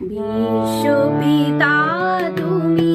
বিশ্বপিতা তুমি